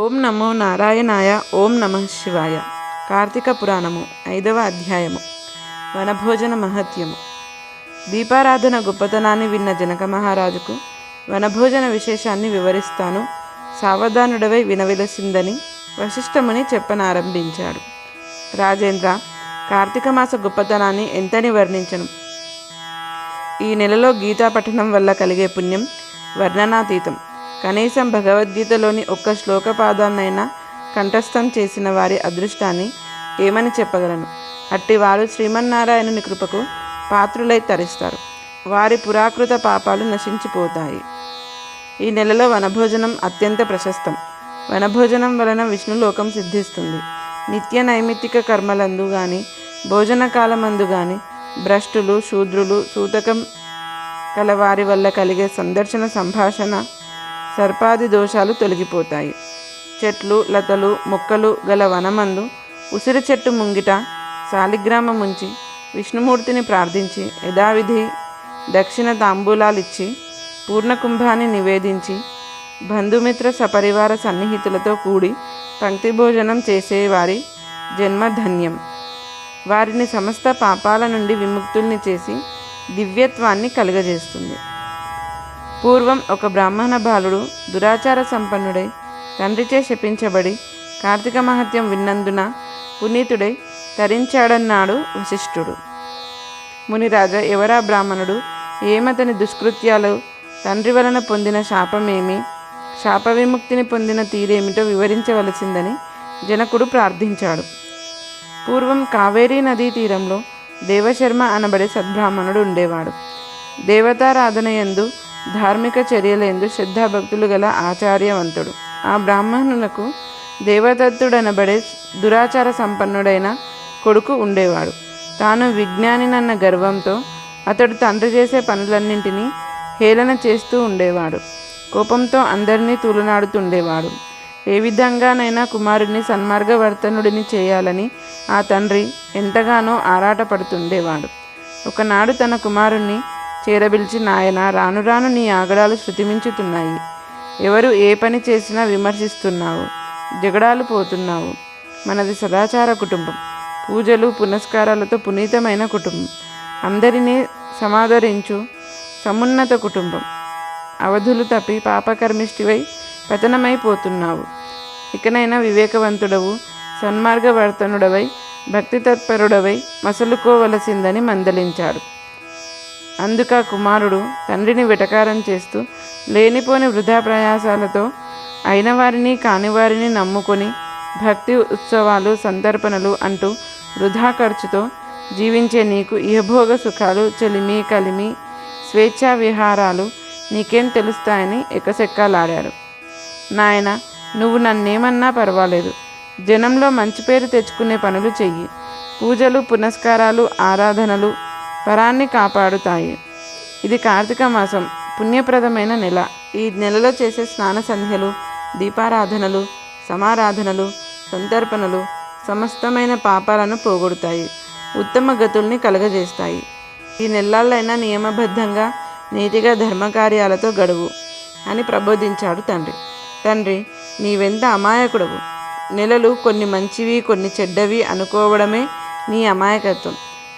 ఓం నమో నారాయణాయ ఓం నమ శివాయ. కార్తీక పురాణము ఐదవ అధ్యాయము. వనభోజన మహత్యము. దీపారాధన గొప్పతనాన్ని విన్న జనక మహారాజుకు వనభోజన విశేషాన్ని వివరిస్తాను. సావధానుడవై వినవిలసిందని వశిష్ఠముని చెప్పనారంభించాడు. రాజేంద్ర కార్తీక మాస గొప్పతనాన్ని ఎంతని వర్ణించను? ఈ నెలలో గీతా పఠనం వల్ల కలిగే పుణ్యం వర్ణనాతీతం. కనీసం భగవద్గీతలోని ఒక్క శ్లోకపాదాన్నైనా కంఠస్థం చేసిన వారి అదృష్టాన్ని ఏమని చెప్పగలను? అట్టివారు శ్రీమన్నారాయణుని కృపకు పాత్రులై తరిస్తారు. వారి పురాకృత పాపాలు నశించిపోతాయి. ఈ నెలలో వనభోజనం అత్యంత ప్రశస్తం. వనభోజనం వలన విష్ణులోకం సిద్ధిస్తుంది. నిత్య నైమిత్తిక కర్మలందు గాని భోజన కాలమందు గాని భ్రష్టులు శూద్రులు సూతకం కలవారి వల్ల కలిగే సందర్శన సంభాషణ సర్పాది దోషాలు తొలగిపోతాయి. చెట్లు లతలు మొక్కలు గల వనమందు ఉసిరి చెట్టు ముంగిట శాలిగ్రామం ఉంచి విష్ణుమూర్తిని ప్రార్థించి యథావిధి దక్షిణ తాంబూలాలిచ్చి పూర్ణకుంభాన్ని నివేదించి బంధుమిత్ర సపరివార సన్నిహితులతో కూడి పంక్తి భోజనం చేసేవారి జన్మ ధన్యం వారిని సమస్త పాపాల నుండి విముక్తుల్ని చేసి దివ్యత్వాన్ని కలుగజేస్తుంది. పూర్వం ఒక బ్రాహ్మణ బాలుడు దురాచార సంపన్నుడై తండ్రిచే శపించబడి కార్తీక మహత్యం విన్నందున పునీతుడై తరించాడన్నాడు వశిష్ఠుడు. మునిరాజ ఎవరా బ్రాహ్మణుడు? ఏమతని దుష్కృత్యాలు? తండ్రి వలన పొందిన శాపమేమి? శాప విముక్తిని పొందిన తీరేమిటో వివరించవలసిందని జనకుడు ప్రార్థించాడు. పూర్వం కావేరీ నదీ తీరంలో దేవశర్మ అనబడే సద్బ్రాహ్మణుడు ఉండేవాడు. దేవతారాధనయందు ధార్మిక చర్యలందు శ్రద్ధాభక్తులు గల ఆచార్యవంతుడు. ఆ బ్రాహ్మణులకు దేవదత్తుడనబడే దురాచార సంపన్నుడైన కొడుకు ఉండేవాడు. తాను విజ్ఞానినన్న గర్వంతో అతడు తండ్రి చేసే పనులన్నింటినీ హేళన చేస్తూ ఉండేవాడు. కోపంతో అందరినీ తూలనాడుతుండేవాడు. ఏ విధంగానైనా కుమారుడిని సన్మార్గవర్తనుడిని చేయాలని ఆ తండ్రి ఎంతగానో ఆరాటపడుతుండేవాడు. ఒకనాడు తన కుమారుణ్ణి చేరబిల్చి నాయన రాను రాను నీ ఆగడాలు శృతిమించుతున్నాయి. ఎవరు ఏ పని చేసినా విమర్శిస్తున్నావు జగడాలు పోతున్నావు. మనది సదాచార కుటుంబం. పూజలు పునస్కారాలతో పునీతమైన కుటుంబం. అందరినీ సమాదరించు సమున్నత కుటుంబం. అవధులు తప్పి పాపకర్మిష్టివై పతనమైపోతున్నావు ఇకనైనా వివేకవంతుడవు సన్మార్గవర్తనుడవై భక్తి తత్పరుడవై మసలుకోవలసిందని మందలించాడు అందుక కుమారుడు తండ్రిని వెటకారం చేస్తూ లేనిపోని వృధా ప్రయాసాలతో అయిన వారిని కాని వారిని నమ్ముకొని భక్తి ఉత్సవాలు సందర్పణలు అంటూ వృధా ఖర్చుతో జీవించే నీకు ఇహభోగ సుఖాలు చెలిమి కలిమి స్వేచ్ఛా విహారాలు నీకేం తెలుస్తాయని ఎకసెక్కలాడారు. నాయన నువ్వు నన్నేమన్నా పర్వాలేదు. జనంలో మంచి పేరు తెచ్చుకునే పనులు చెయ్యి. పూజలు పునస్కారాలు ఆరాధనలు పరాన్ని కాపాడుతాయి. ఇది కార్తీక మాసం పుణ్యప్రదమైన నెల. ఈ నెలలో చేసే స్నాన సంధ్యలు దీపారాధనలు సమారాధనలు సంతర్పణలు సమస్తమైన పాపాలను పోగొడతాయి ఉత్తమ గతుల్ని కలగజేస్తాయి. ఈ నెలలైనా నియమబద్ధంగా నీతిగా ధర్మకార్యాలతో గడువు అని ప్రబోధించాడు తండ్రి. తండ్రి నీవెంత అమాయకుడవు. నెలలు కొన్ని మంచివి కొన్ని చెడ్డవి అనుకోవడమే నీ అమాయకత్వం.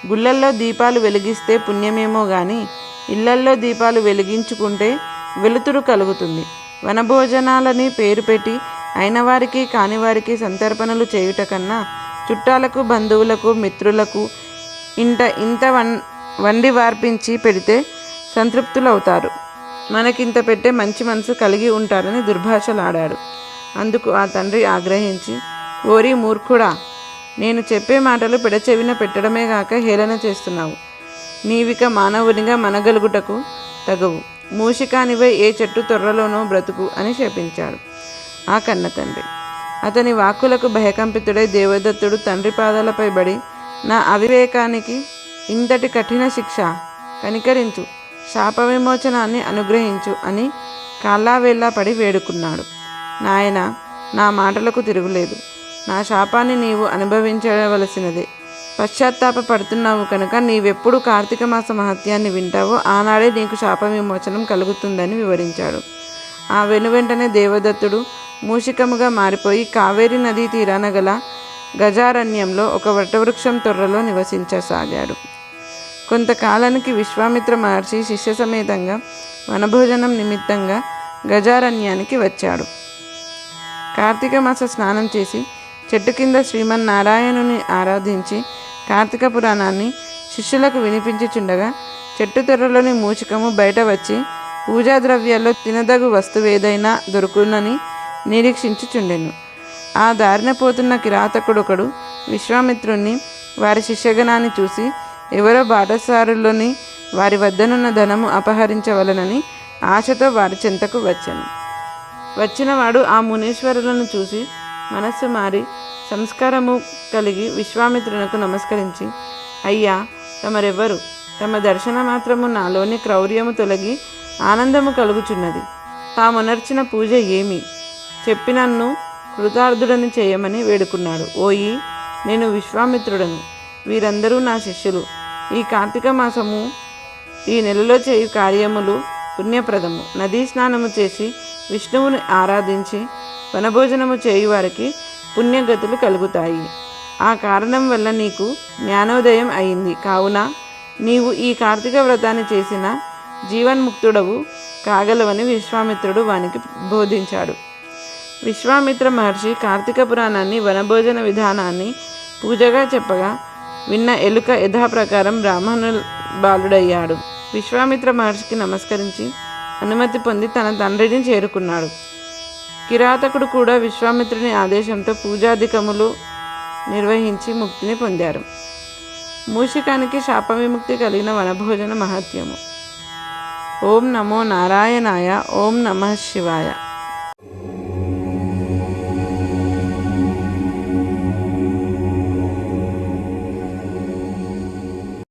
గుళ్ళల్లో దీపాలు వెలిగిస్తే పుణ్యమేమో కానీ ఇళ్ళల్లో దీపాలు వెలిగించుకుంటే వెలుతురు కలుగుతుంది. వనభోజనాలని పేరు పెట్టి అయినవారికి కానివారికి కాని వారికి సంతర్పణలు చేయుట కన్నా చుట్టాలకు బంధువులకు మిత్రులకు ఇంట ఇంత వన్ వండి వార్పించి పెడితే సంతృప్తులవుతారు. మనకింత పెట్టే మంచి మనసు కలిగి ఉంటారని దుర్భాషలాడాడు. అందుకు ఆ తండ్రి ఆగ్రహించి ఓరి మూర్ఖుడా నేను చెప్పే మాటలు పెడచెవిన పెట్టడమే గాక హేళన చేస్తున్నావు. నీవిక మానవునిగా మనగలుగుటకు తగవు. మూషికానివై ఏ చెట్టు తొర్రలోనో బ్రతుకు అని శపించాడు ఆ కన్న తండ్రి. అతని వాక్కులకు భయకంపితుడై దేవదత్తుడు తండ్రి పాదాలపై బడి నా అవివేకానికి ఇంతటి కఠిన శిక్ష కనికరించు శాప విమోచనాన్ని అనుగ్రహించు అని కాళ్ళావేళ్ళా పడి వేడుకున్నాడు. నాయన నా మాటలకు తిరుగులేదు. నా శాపాన్ని నీవు అనుభవించవలసినదే. పశ్చాత్తాప పడుతున్నావు కనుక నీవెప్పుడు కార్తీక మాస మహత్యాన్ని వింటావో ఆనాడే నీకు శాప విమోచనం కలుగుతుందని వివరించాడు. ఆ వెనువెంటనే దేవదత్తుడు మూషికముగా మారిపోయి కావేరీ నదీ తీరాన గల గజారణ్యంలో ఒక వటవృక్షం తొర్రలో నివసించసాగాడు. కొంతకాలానికి విశ్వామిత్ర మహర్షి శిష్య సమేతంగా వనభోజనం నిమిత్తంగా గజారణ్యానికి వచ్చాడు. కార్తీక మాస స్నానం చేసి చెట్టు కింద శ్రీమన్నారాయణుని ఆరాధించి కార్తీక పురాణాన్ని శిష్యులకు వినిపించుచుండగా చెట్టు తెరలోని మూచికము బయట వచ్చి పూజా ద్రవ్యాల్లో తినదగు వస్తువేదైనా దొరుకునని నిరీక్షించుచుండెను. ఆ దారిన పోతున్న కిరాతకుడొకడు విశ్వామిత్రుణ్ణి వారి శిష్యగణాన్ని చూసి ఎవరో బాటసారుల్లోని వారి వద్దనున్న ధనము అపహరించవలనని ఆశతో వారి చెంతకు వచ్చాను. వచ్చినవాడు ఆ మునీశ్వరులను చూసి మనస్సు మారి సంస్కారము కలిగి విశ్వామిత్రునకు నమస్కరించి అయ్యా తమరెవ్వరు తమ దర్శన మాత్రము నాలోని క్రౌర్యము తొలగి ఆనందము కలుగుచున్నది. తామునర్చిన పూజ ఏమి? చెప్పి నన్ను కృతార్థుడని చేయమని వేడుకున్నాడు. ఓయి నేను విశ్వామిత్రుడను. వీరందరూ నా శిష్యులు. ఈ కార్తీక మాసము ఈ నెలలో చేయు కార్యములు పుణ్యప్రదము. నదీ స్నానము చేసి విష్ణువుని ఆరాధించి వనభోజనము చేయువారికి పుణ్యగతులు కలుగుతాయి. ఆ కారణం వల్ల నీకు జ్ఞానోదయం అయింది. కావున నీవు ఈ కార్తీక వ్రతాన్ని చేసిన జీవన్ముక్తుడవు కాగలవని విశ్వామిత్రుడు వానికి బోధించాడు. విశ్వామిత్ర మహర్షి కార్తీక పురాణాన్ని వనభోజన విధానాన్ని పూజగా చెప్పగా విన్న ఎలుక యథాప్రకారం బ్రాహ్మణు బాలుడయ్యాడు. విశ్వామిత్ర మహర్షికి నమస్కరించి అనుమతి పొంది తన తండ్రిని చేరుకున్నాడు. కిరాతకుడు కూడా విశ్వామిత్రుని ఆదేశంతో పూజాధికములు నిర్వహించి ముక్తిని పొందారు. మూషికానికి శాప విముక్తి కలిగిన వనభోజన మహత్యము. ఓం నమో నారాయణాయ ఓం నమ శివాయ.